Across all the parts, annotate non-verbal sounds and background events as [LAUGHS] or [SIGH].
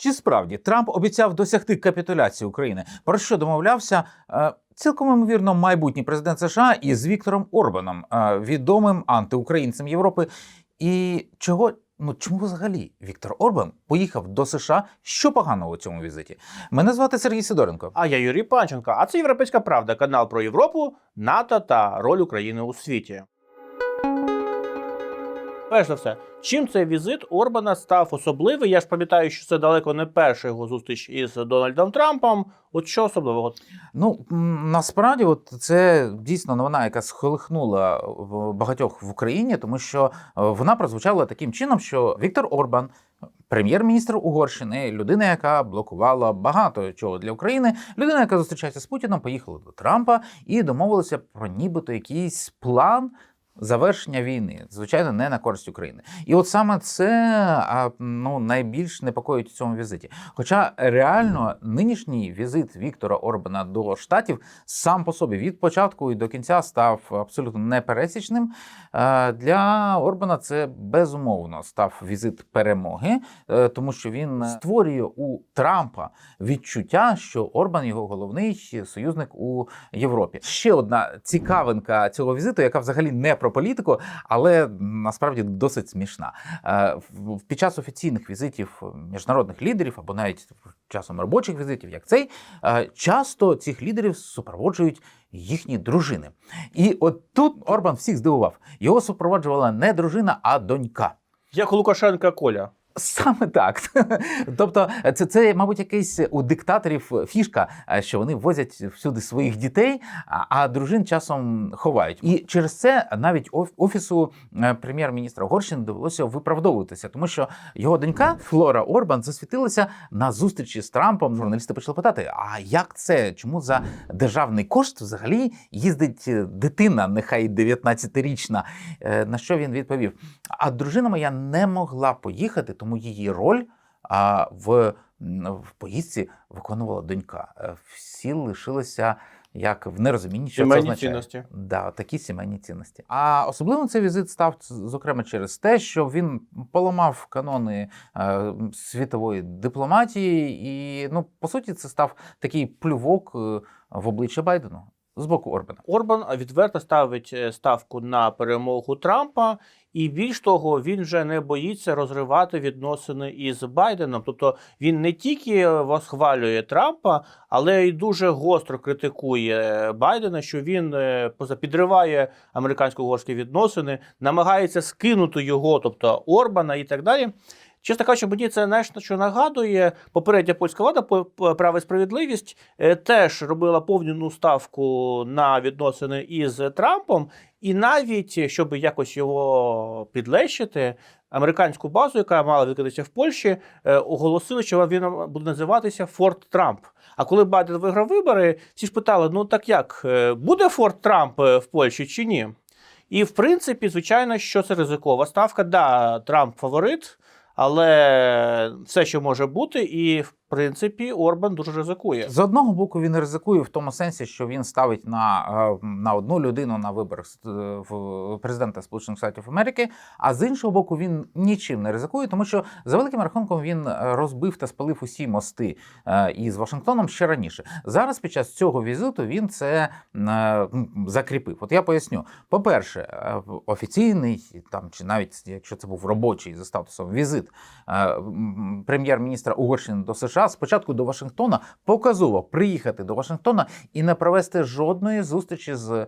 Чи справді Трамп обіцяв досягти капітуляції України? Про що домовлявся е, цілком ймовірно майбутній президент США із Віктором Орбаном, е, відомим антиукраїнцем Європи? І чого ну чому взагалі Віктор Орбан поїхав до США? Що поганого у цьому візиті? Мене звати Сергій Сидоренко. А я Юрій Панченко. А це Європейська Правда, канал про Європу, НАТО та роль України у світі. Перш за все, чим цей візит Орбана став особливий? Я ж пам'ятаю, що це далеко не перша його зустріч із Дональдом Трампом. От що особливого? Ну насправді, от це дійсно новина, яка схолихнула в- багатьох в Україні, тому що е, вона прозвучала таким чином, що Віктор Орбан. Прем'єр-міністр Угорщини, людина, яка блокувала багато чого для України, людина, яка зустрічається з Путіном, поїхала до Трампа і домовилася про нібито якийсь план завершення війни, звичайно, не на користь України. І от саме це ну, найбільш непокоїть у цьому візиті. Хоча реально нинішній візит Віктора Орбана до штатів сам по собі від початку і до кінця став абсолютно непересічним. Е, Для Орбана це безумовно став візит перемоги, е, тому що він створює у Трампа відчуття, що Орбан його головний союзник у Європі. Ще одна цікавинка цього візиту, яка взагалі не про політику, але насправді досить смішна. Е, Під час офіційних візитів міжнародних лідерів або навіть часом робочих візитів, як цей, е, часто цих лідерів супроводжують їхні дружини. І от тут Орбан всіх здивував. Його супроводжувала не дружина, а донька. Як у Лукашенка Коля. Саме так. [LAUGHS] Тобто, це, це, мабуть, якийсь у диктаторів фішка, е, що вони возять всюди своїх дітей, а, дружин часом ховають. І через це навіть оф- офісу е, прем'єр-міністра Угорщини довелося виправдовуватися, тому що його донька Флора Орбан засвітилася на зустрічі з Трампом. Журналісти почали питати: а як це? Чому за державний кошт взагалі їздить е, дитина, нехай 19-річна? Е, На що він відповів? А дружина моя не могла поїхати, тому її роль а, в, в поїздці виконувала донька. Е, Всі лишилися як в нерозумінні, що це Сімейні означає. цінності. Да, такі сімейні цінності. А особливо цей візит став зокрема через те, що він поламав канони е, світової дипломатії, і ну по суті це став такий плювок е, в обличчя Байдену з боку Орбана. Орбан відверто ставить е, ставку на перемогу Трампа, і більш того, він вже не боїться розривати відносини із Байденом. Тобто він не тільки восхвалює Трампа, але й дуже гостро критикує Байдена, що він е, підриває американсько-угорські відносини, намагається скинути його, тобто Орбана і так далі. Чесно кажучи, мені це знаєш, що нагадує попередня польська влада право і справедливість е, теж робила повну ставку на відносини із Трампом, і навіть щоб якось його підлещити, американську базу, яка мала відкритися в Польщі, е, оголосили, що він буде називатися Форт Трамп. А коли Байден виграв вибори, всі ж питали: ну так як е, буде Форт Трамп е, в Польщі чи ні? І в принципі, звичайно, що це ризикова ставка. Да, Трамп фаворит, але все, що може бути, і в принципі Орбан дуже ризикує. З одного боку, він ризикує в тому сенсі, що він ставить на, е, на одну людину на виборах е, президента Сполучених Штатів Америки. А з іншого боку, він нічим не ризикує, тому що за великим рахунком він е, розбив та спалив усі мости із Вашингтоном ще раніше. Зараз під час цього візиту він це закріпив. От я поясню. По-перше, офіційний там чи навіть якщо це був робочий за статусом візит прем'єр-міністра Угорщини до США спочатку до Вашингтона показово приїхати до Вашингтона і не провести жодної зустрічі з е,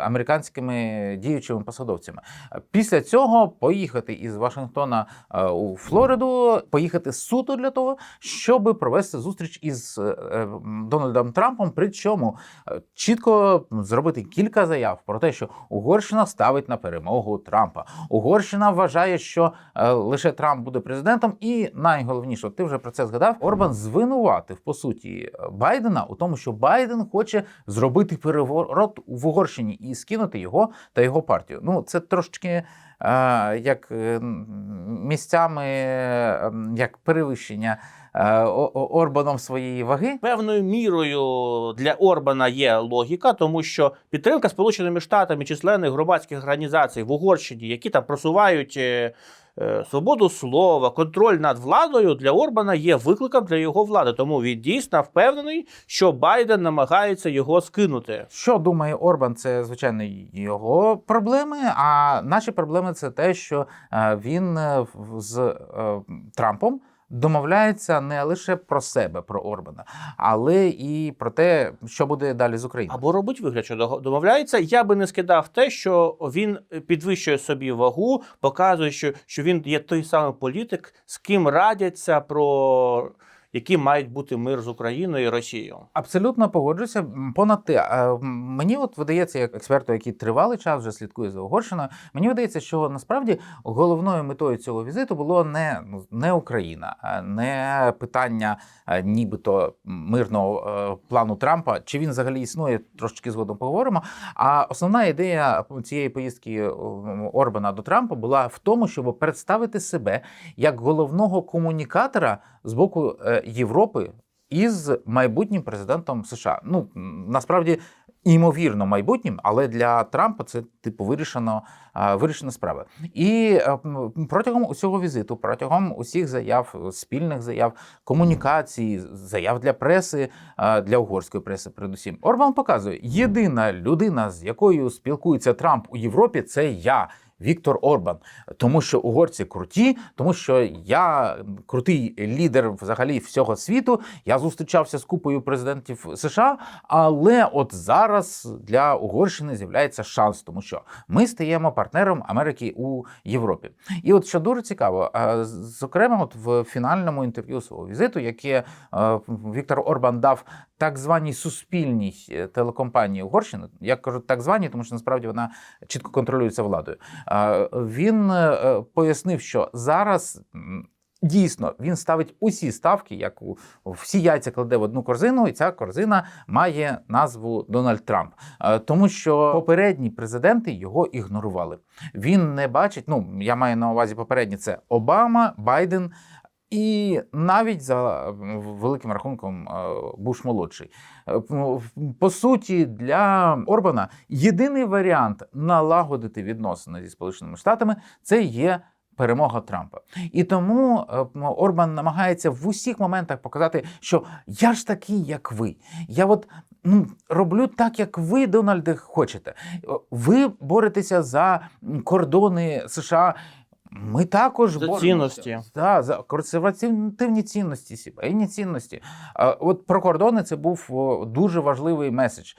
американськими діючими посадовцями. Після цього поїхати із Вашингтона е, у Флориду, поїхати суто для того, щоб провести зустріч із е, Дональдом Трампом. Причому чітко зробити кілька заяв про те, що Угорщина ставить на перемогу Трампа. Угорщина вважає, що лише Трамп буде президентом, і найголовніше, ти вже про це згадав. Орбан звинуватив по суті Байдена у тому, що Байден хоче зробити переворот в Угорщині і скинути його та його партію. Ну це трошечки. е, Як е, місцями е, як перевищення Орбаном своєї ваги, Певною мірою для Орбана є логіка, тому що підтримка Сполученими Штатами численних громадських організацій в Угорщині, які там просувають свободу слова, контроль над владою для Орбана є викликом для його влади. Тому він дійсно впевнений, що Байден намагається його скинути. Що думає Орбан, це звичайно його проблеми. А наші проблеми це те, що е, він е, з е, Трампом домовляється не лише про себе, про Орбана, але і про те, що буде далі з Україною. Або робить вигляд, що домовляється. Я би не скидав те, що він підвищує собі вагу, показує, що, що він є той самий політик, з ким радяться про який мають бути мир з Україною і Росією. Абсолютно погоджуся. Понад те, мені от видається, як експерту, який тривалий час вже слідкує за Угорщиною, мені видається, що насправді головною метою цього візиту було не, ну, не Україна, не питання нібито мирного е, плану Трампа. Чи він взагалі існує, трошечки згодом поговоримо. А основна ідея цієї поїздки е, Орбана до Трампа була в тому, щоб представити себе як головного комунікатора з боку е, Європи із майбутнім президентом США. Ну насправді імовірно майбутнім, але для Трампа це типу вирішено, вирішена справа. І е, протягом усього візиту, протягом усіх заяв, спільних заяв, комунікацій, заяв для преси, для угорської преси, передусім, Орбан показує: єдина людина, з якою спілкується Трамп у Європі, це я. Віктор Орбан, тому що угорці круті, тому що я крутий лідер взагалі всього світу. Я зустрічався з купою президентів США, але от зараз для Угорщини з'являється шанс, тому що ми стаємо партнером Америки у Європі. І от що дуже цікаво, е, зокрема, от в фінальному інтерв'ю свого візиту, яке е, Віктор Орбан дав так званій суспільній е, телекомпанії Угорщини, я кажу так званій, тому що насправді вона чітко контролюється владою. Е, Він е, пояснив, що зараз. Дійсно, він ставить усі ставки, як у всі яйця кладе в одну корзину, і ця корзина має назву Дональд Трамп, Е, тому що попередні президенти його ігнорували. Він не бачить. Ну я маю на увазі попередні це Обама, Байден. І навіть за великим рахунком е, Буш молодший. Е, По суті, для Орбана єдиний варіант налагодити відносини зі Сполученими Штатами це є. Перемога Трампа, і тому е, Орбан намагається в усіх моментах показати, що я ж такий, як ви. Я от ну роблю так, як ви, Дональде, хочете. Ви боретеся за кордони США. Ми також За боремося. цінності. Да, за консервативні цінності, сімейні цінності. От про кордони це був дуже важливий меседж,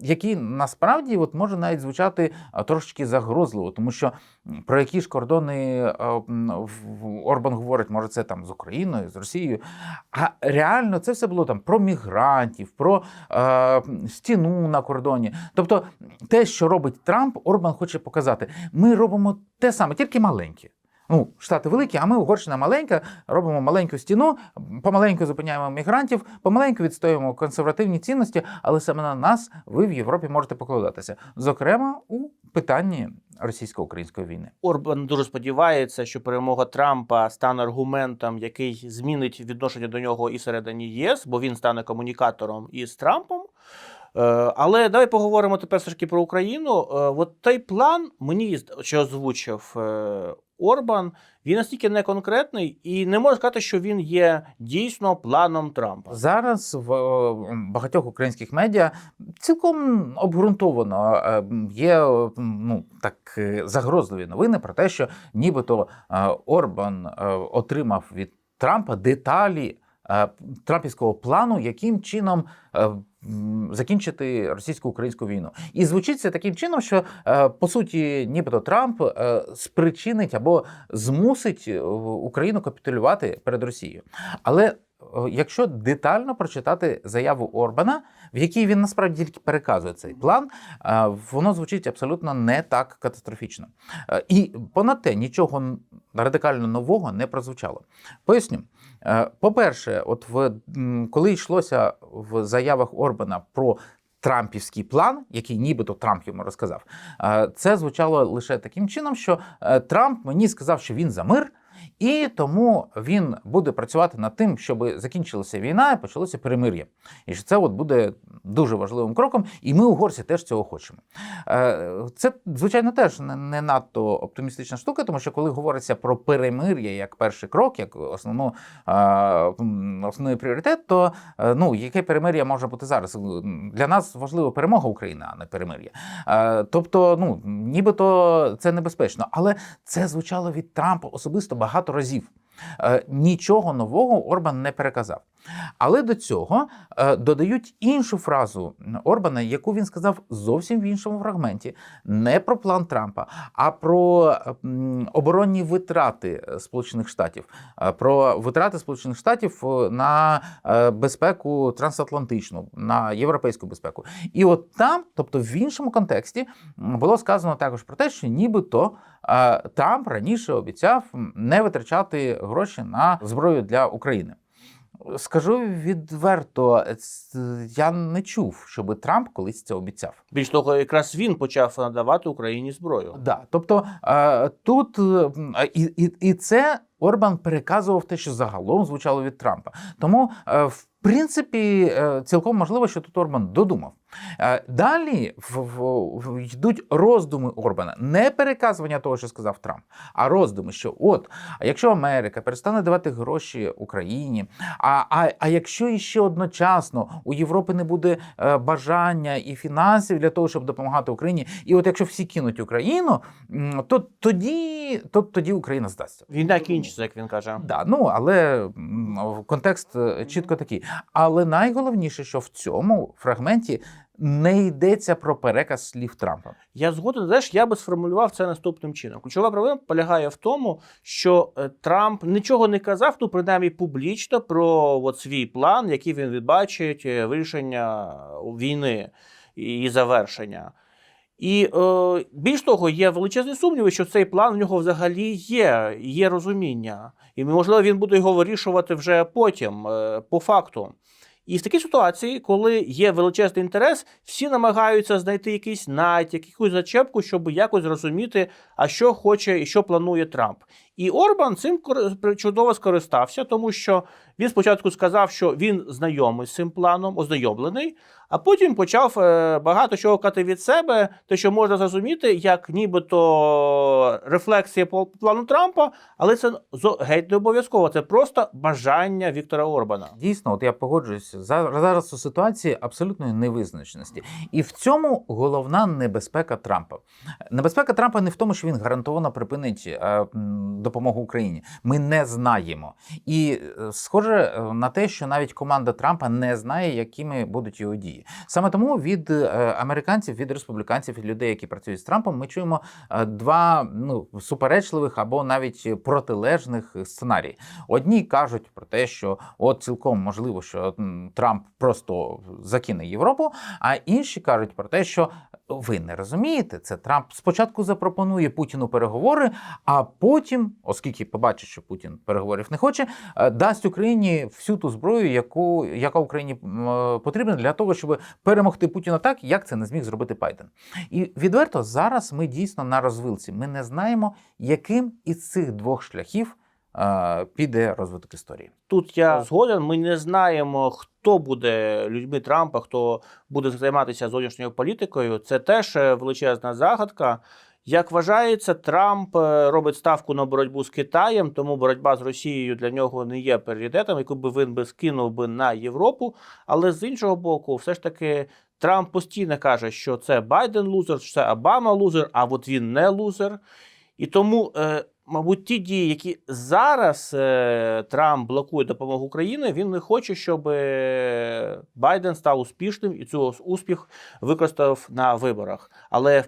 який насправді от може навіть звучати трошечки загрозливо, тому що про які ж кордони Орбан говорить, може, це там з Україною, з Росією. А реально це все було там про мігрантів, про стіну на кордоні. Тобто, те, що робить Трамп, Орбан хоче показати. Ми робимо те саме, тільки маленьке. Ну, штати великі, а ми Угорщина маленька, робимо маленьку стіну, помаленьку зупиняємо мігрантів, помаленьку відстоюємо консервативні цінності, але саме на нас ви в Європі можете покладатися, зокрема у питанні російсько-української війни. Орбан дуже сподівається, що перемога Трампа стане аргументом, який змінить відношення до нього і всередині ЄС, бо він стане комунікатором із Трампом. Е, Але давай поговоримо тепер все про Україну. Е, От той план, мені що озвучив е, Орбан, він настільки неконкретний, і не можна сказати, що він є дійсно планом Трампа. Зараз в багатьох українських медіа цілком обґрунтовано є ну так загрозливі новини про те, що нібито Орбан отримав від Трампа деталі трампівського плану, яким чином. Закінчити російсько-українську війну, і звучить це таким чином, що е, по суті, нібито Трамп е, спричинить або змусить е, Україну капітулювати перед Росією. Але якщо детально прочитати заяву Орбана, в якій він насправді тільки переказує цей план, воно звучить абсолютно не так катастрофічно. І понад те, нічого радикально нового не прозвучало. Поясню. Е, По-перше, от в коли йшлося в заявах Орбана про Трампівський план, який нібито Трамп йому розказав, е, це звучало лише таким чином, що е, Трамп мені сказав, що він за мир. І тому він буде працювати над тим, щоб закінчилася війна і почалося перемир'я. І що це от буде дуже важливим кроком, і ми, угорці, теж цього хочемо. Е, Це, звичайно, теж не- надто оптимістична штука, тому що коли говориться про перемир'я як перший крок, як основну, е, основний пріоритет, то е, ну, яке перемир'я може бути зараз? Для нас важлива перемога України, а не перемир'я. Тобто, ну, нібито це небезпечно, але це звучало від Трампа особисто багато разів. Е, Нічого нового Орбан не переказав. Але до цього е, додають іншу фразу Орбана, яку він сказав зовсім в іншому фрагменті, не про план Трампа, а про оборонні витрати Сполучених Штатів, е, про витрати Сполучених Штатів е, на безпеку трансатлантичну, на європейську безпеку. І от там, тобто в іншому контексті, було сказано також про те, що нібито Трамп раніше обіцяв не витрачати гроші на зброю для України. Скажу відверто, я не чув, щоб Трамп колись це обіцяв. Більш того, якраз він почав надавати Україні зброю. Да, тобто е, тут і, і, і це Орбан переказував те, що загалом звучало від Трампа. Тому, е, в принципі, е, цілком можливо, що тут Орбан додумав. Е, Далі в, йдуть роздуми Орбана, не переказування того, що сказав Трамп, а роздуми, що от, а якщо Америка перестане давати гроші Україні, а, а, а якщо іще одночасно у Європи не буде е, бажання і фінансів для того, щоб допомагати Україні, і от якщо всі кинуть Україну, то тоді, то тоді Україна здасться. Війна кінчиться, як він каже. Да, ну але контекст е, чітко такий. Але найголовніше, що в цьому фрагменті не йдеться про переказ слів Трампа. Я згоден, знаєш, я би сформулював це наступним чином. Ключова проблема полягає в тому, що е, Трамп нічого не казав, ну принаймні публічно про от свій план, який він відбачить е, вирішення війни і завершення. І е, більш того, є величезні сумніви, що цей план в нього взагалі є, є розуміння. І можливо він буде його вирішувати вже потім, е, по факту. І в такій ситуації, коли є величезний інтерес, всі намагаються знайти якийсь натяк, якусь зачепку, щоб якось зрозуміти, а що хоче і що планує Трамп. І Орбан цим чудово скористався, тому що він спочатку сказав, що він знайомий з цим планом, ознайомлений, а потім почав е, багато чого кати від себе, те, що можна зрозуміти, як нібито рефлексія по плану Трампа, але це геть не обов'язково. Це просто бажання Віктора Орбана. Дійсно, от я погоджуюся. За- Зараз у ситуації абсолютної невизначеності. І в цьому головна небезпека Трампа. Небезпека Трампа не в тому, що він гарантовано припинить е, допомогу Україні. Ми не знаємо. І е, схоже на те, що навіть команда Трампа не знає, якими будуть його дії. Саме тому від е, американців, від республіканців, від людей, які працюють з Трампом, ми чуємо е, два ну суперечливих або навіть протилежних сценарії. Одні кажуть про те, що от цілком можливо, що Трамп просто закине Європу, а інші кажуть про те, що ви не розумієте, це Трамп спочатку запропонує Путіну переговори, а потім, оскільки побачить, що Путін переговорів не хоче, е, дасть Україні всю ту зброю, яку яка Україні е, потрібна для того, щоб перемогти Путіна так, як це не зміг зробити Байден. І відверто зараз ми дійсно на розвилці. Ми не знаємо, яким із цих двох шляхів піде розвиток історії. Тут я згоден. Ми не знаємо, хто буде людьми Трампа, хто буде займатися зовнішньою політикою. Це теж е, величезна загадка. Як вважається, Трамп е, робить ставку на боротьбу з Китаєм, тому боротьба з Росією для нього не є пріоритетом, яку би він би скинув би на Європу. Але з іншого боку, все ж таки. Трамп постійно каже, що це Байден лузер, що це Обама лузер, а от він не лузер. І тому, е, мабуть, ті дії, які зараз е, Трамп блокує допомогу Україні, він не хоче, щоб е, Байден став успішним і цього успіх використав на виборах. Але.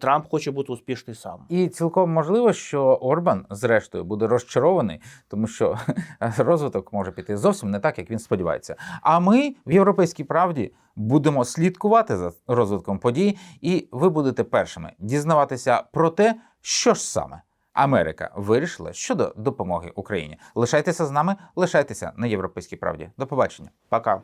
Трамп хоче бути успішний сам. І цілком можливо, що Орбан, зрештою, буде розчарований, тому що [LAUGHS] розвиток може піти зовсім не так, як він сподівається. А ми в європейській правді будемо слідкувати за розвитком подій, і ви будете першими дізнаватися про те, що ж саме Америка вирішила щодо допомоги Україні. Лишайтеся з нами, лишайтеся на європейській правді. До побачення. Пока.